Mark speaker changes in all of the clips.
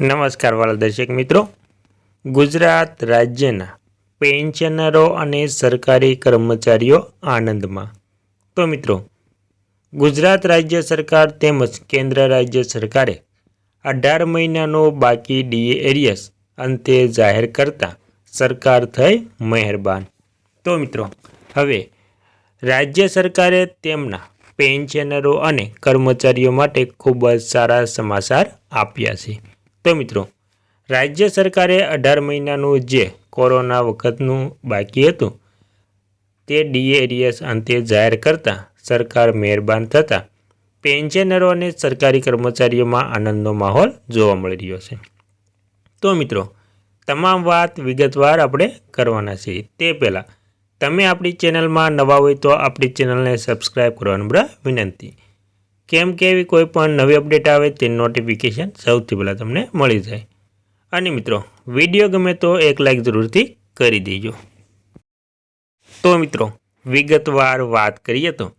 Speaker 1: નમસ્કાર વાલા દર્શક મિત્રો. ગુજરાત રાજ્યના પેન્શનરો અને સરકારી કર્મચારીઓ આનંદમાં. તો મિત્રો, ગુજરાત રાજ્ય સરકાર તેમજ કેન્દ્ર રાજ્ય સરકારે અઢાર મહિનાનો બાકી ડીએ એરિયસ અંતે જાહેર કરતા સરકાર થઈ મહેરબાન. તો મિત્રો, હવે રાજ્ય સરકારે તેમના પેન્શનરો અને કર્મચારીઓ માટે ખૂબ જ સારા સમાચાર આપ્યા છે. તો મિત્રો, રાજ્ય સરકારે અઢાર મહિનાનું જે કોરોના વખતનું બાકી હતું, તે ડીએરીએસ અંતે જાહેર કરતા સરકાર મહેરબાન થતાં પેન્શનરો અને સરકારી કર્મચારીઓમાં આનંદનો માહોલ જોવા મળી રહ્યો છે. તો મિત્રો, તમામ વાત વિગતવાર આપણે કરવાના છીએ તે પહેલાં, તમે આપણી ચેનલમાં નવા હોય તો આપણી ચેનલને સબસ્ક્રાઈબ કરવાનું બરાબર વિનંતી. કેમ કે એવી કોઈ પણ નવી અપડેટ આવે તેની નોટિફિકેશન સૌથી પહેલાં તમને મળી જાય. અને મિત્રો વીડિયો ગમે તો એક લાઈક જરૂરથી કરી દેજો. તો મિત્રો, વિગતવાર વાત કરીએ તો,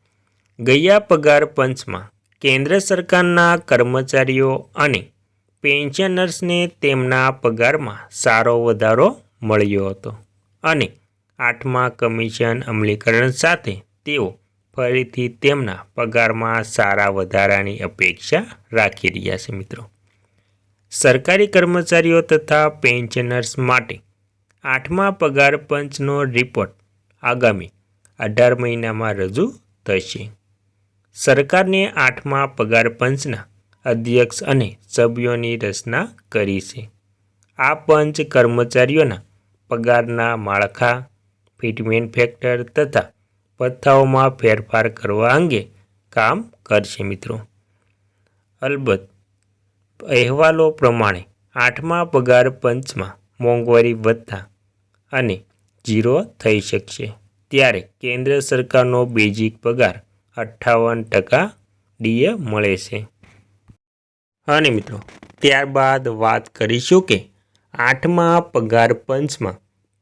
Speaker 1: ગયા પગાર પંચમાં કેન્દ્ર સરકારના કર્મચારીઓ અને પેન્શનર્સને તેમના પગારમાં સારો વધારો મળ્યો હતો. અને આઠમા કમિશન અમલીકરણ સાથે તેઓ ફરીથી તેમના પગારમાં સારા વધારાની અપેક્ષા રાખી રહ્યા છે મિત્રો. સરકારી કર્મચારીઓ તથા પેન્શનર્સ માટે આઠમા પગાર પંચનો રિપોર્ટ આગામી અઢાર મહિનામાં રજૂ થશે. સરકારને આઠમા પગાર પંચના અધ્યક્ષ અને સભ્યોની રચના કરી છે. આ પંચ કર્મચારીઓના પગારના માળખા, ફિટમેન્ટ ફેક્ટર તથા ભથ્થાઓમાં ફેરફાર કરવા અંગે કામ કરશે મિત્રો. અલબત્ત, અહેવાલો પ્રમાણે આઠમા પગાર પંચમાં મોંઘવારી વધતા અને જીરો થઈ શકશે. ત્યારે કેન્દ્ર સરકારનો બેઝિક પગાર અઠ્ઠાવન ટકા ડીએ મળે છે. અને મિત્રો, ત્યારબાદ વાત કરીશું કે આઠમા પગાર પંચમાં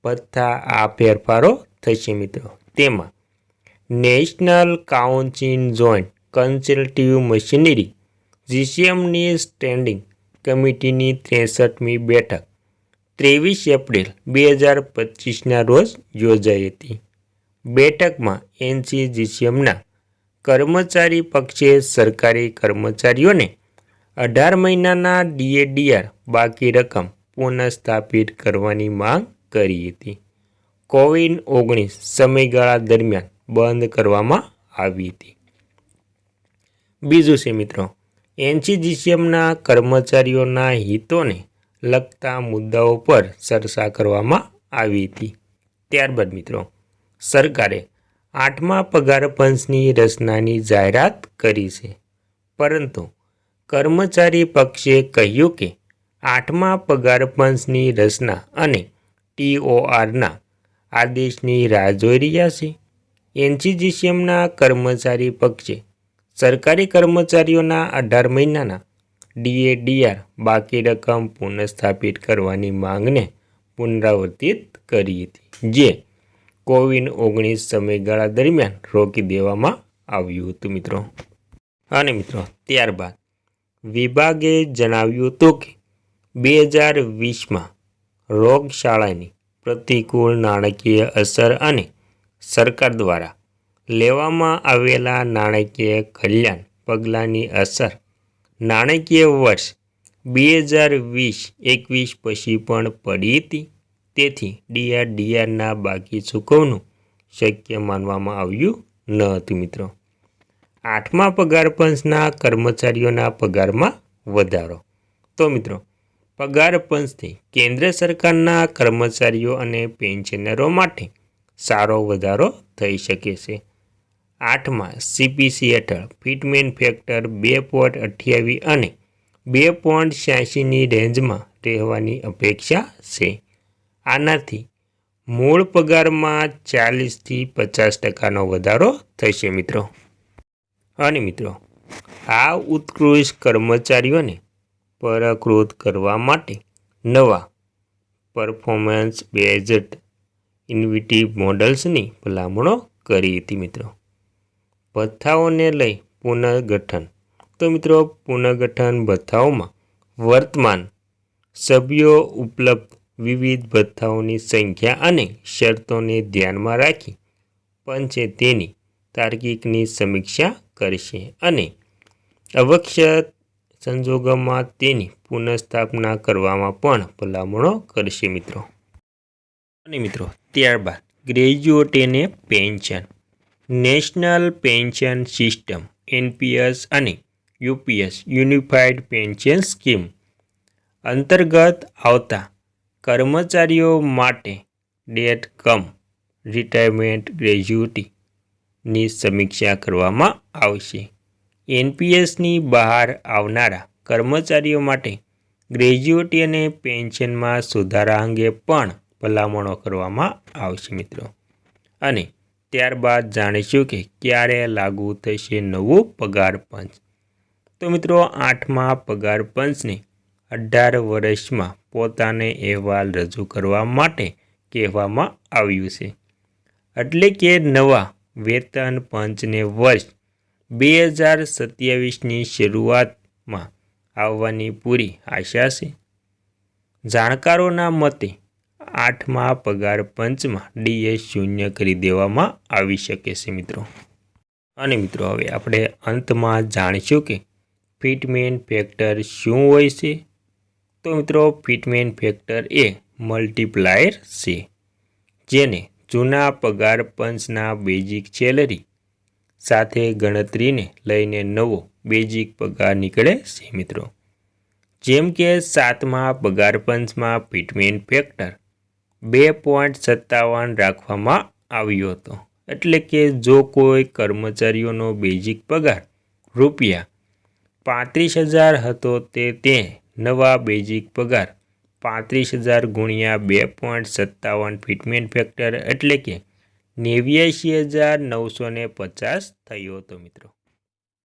Speaker 1: ભથ્થા આ ફેરફારો થશે મિત્રો. તેમાં national council joint consultative machinery જીસીએમની standing કમિટીની ત્રેસઠમી બેઠક ત્રેવીસ એપ્રિલ બે હજાર પચીસના રોજ યોજાઈ હતી. બેઠકમાં એનસીજીસીએમના કર્મચારી પક્ષે સરકારી કર્મચારીઓને અઢાર મહિનાના ડીએડીઆર બાકી રકમ પુનઃસ્થાપિત કરવાની માંગ કરી હતી. કોવિડ ઓગણીસ સમયગાળા દરમિયાન બંધ કરવામાં આવી હતી. બીજું છે મિત્રો, એનસીજીસીએમના કર્મચારીઓના હિતોને લગતા મુદ્દાઓ પર ચર્ચા કરવામાં આવી હતી. ત્યારબાદ મિત્રો, સરકારે આઠમા પગાર પંચની રચનાની જાહેરાત કરી છે. પરંતુ કર્મચારી પક્ષે કહ્યું કે આઠમા પગાર પંચની રચના અને ટીઓઆરના આદેશની રાહ જોઈ રહ્યા છે. એનસીજીસીએમના કર્મચારી પક્ષે સરકારી કર્મચારીઓના અઢાર મહિનાના ડીએડીઆર બાકી રકમ પુનઃસ્થાપિત કરવાની માંગને પુનરાવર્તિત કરી હતી, જે કોવિડ ઓગણીસ સમયગાળા દરમિયાન રોકી દેવામાં આવ્યું હતું, મિત્રો. અને મિત્રો, ત્યારબાદ વિભાગે જણાવ્યું હતું કે બે હજાર વીસમાં રોગશાળાની પ્રતિકૂળ નાણાકીય અસર અને સરકાર દ્વારા લેવામાં આવેલા નાણાકીય કલ્યાણ પગલાંની અસર નાણાકીય વર્ષ બે હજાર વીસ એકવીસ પછી પણ પડી હતી. તેથી ડીઆર ડીઆરના બાકી ચૂકવણું શક્ય માનવામાં આવ્યું ન હતું મિત્રો. આઠમા પગાર પંચના કર્મચારીઓના પગારમાં વધારો. તો મિત્રો, પગાર પંચથી કેન્દ્ર સરકારના કર્મચારીઓ અને પેન્શનરો માટે સારો વધારો થઈ શકે છે. આઠમાં સીપીસી હેઠળ ફિટમેન ફેક્ટર બે પોઈન્ટ અઠ્યાવીસ અને બે પોઈન્ટ છ્યાસીની રેન્જમાં રહેવાની અપેક્ષા છે. આનાથી મૂળ પગારમાં ચાલીસથી પચાસ ટકાનો વધારો થશે મિત્રો. અને મિત્રો, આ ઉત્કૃષ્ટ કર્મચારીઓને પરકૃત કરવા માટે નવા પરફોર્મન્સ બેઝડ ઇન્વિટિવ મોડલ્સની ભલામણો કરી હતી મિત્રો. ભથ્થાઓને લઈ પુનર્ગઠન. તો મિત્રો, પુનર્ગઠન ભથ્થાઓમાં વર્તમાન સભ્યો ઉપલબ્ધ વિવિધ ભથ્થાઓની સંખ્યા અને શરતોને ધ્યાનમાં રાખી પંચે તેની તાર્કિકની સમીક્ષા કરશે અને અવક્ષત સંજોગોમાં તેની પુનઃસ્થાપના કરવામાં પણ ભલામણો કરશે મિત્રો. અને મિત્રો, ત્યારબાદ ગ્રેજ્યુએટેને pension, national pension system, NPS અને યુપીએસ યુનિફાઈડ પેન્શન સ્કીમ અંતર્ગત આવતા કર્મચારીઓ માટે ડેટ કમ રિટાયરમેન્ટ ગ્રેજ્યુટીની સમીક્ષા કરવામાં આવશે. એનપીએસની બહાર આવનારા કર્મચારીઓ માટે ગ્રેજ્યુએટી અને પેન્શનમાં સુધારા અંગે પણ ભલામણો કરવામાં આવશે મિત્રો. અને ત્યારબાદ જાણીશું કે ક્યારે લાગુ થશે નવું પગાર પંચ. તો મિત્રો, આઠમા પગાર પંચને અઢાર વર્ષમાં પોતાને અહેવાલ રજૂ કરવા માટે કહેવામાં આવ્યું છે. એટલે કે નવા વેતન પંચને વર્ષ બે હજાર સત્યાવીસની શરૂઆતમાં આવવાની પૂરી આશા છે. જાણકારોના મતે આઠમા પગાર પંચમાં ડીએસ શૂન્ય કરી દેવામાં આવી શકે છે મિત્રો. અને મિત્રો હવે આપણે અંતમાં જાણીશું કે ફિટમેન ફેક્ટર શું હોય છે? તો મિત્રો ફિટમેન ફેક્ટર એ મલ્ટીપ્લાયર છે, જેને જૂના પગાર પંચના બેઝિક સેલરી સાથે ગણતરીને લઈને નવો બેઝિક પગાર નીકળે છે મિત્રો. જેમ કે સાતમા પગાર પંચમાં ફિટમેન ફેક્ટર બે પોઈન્ટ સત્તાવન રાખવામાં આવ્યો હતો. એટલે કે જો કોઈ કર્મચારીઓનો બેઝિક પગાર રૂપિયા પાંત્રીસ હજાર હતો તે તે નવા બેઝિક પગાર પાંત્રીસ હજાર ગુણ્યા બે પોઈન્ટ સત્તાવન ફિટમેન્ટ ફેક્ટર એટલે કે નેવ્યાસી હજાર નવસો પચાસ થયો હતો મિત્રો.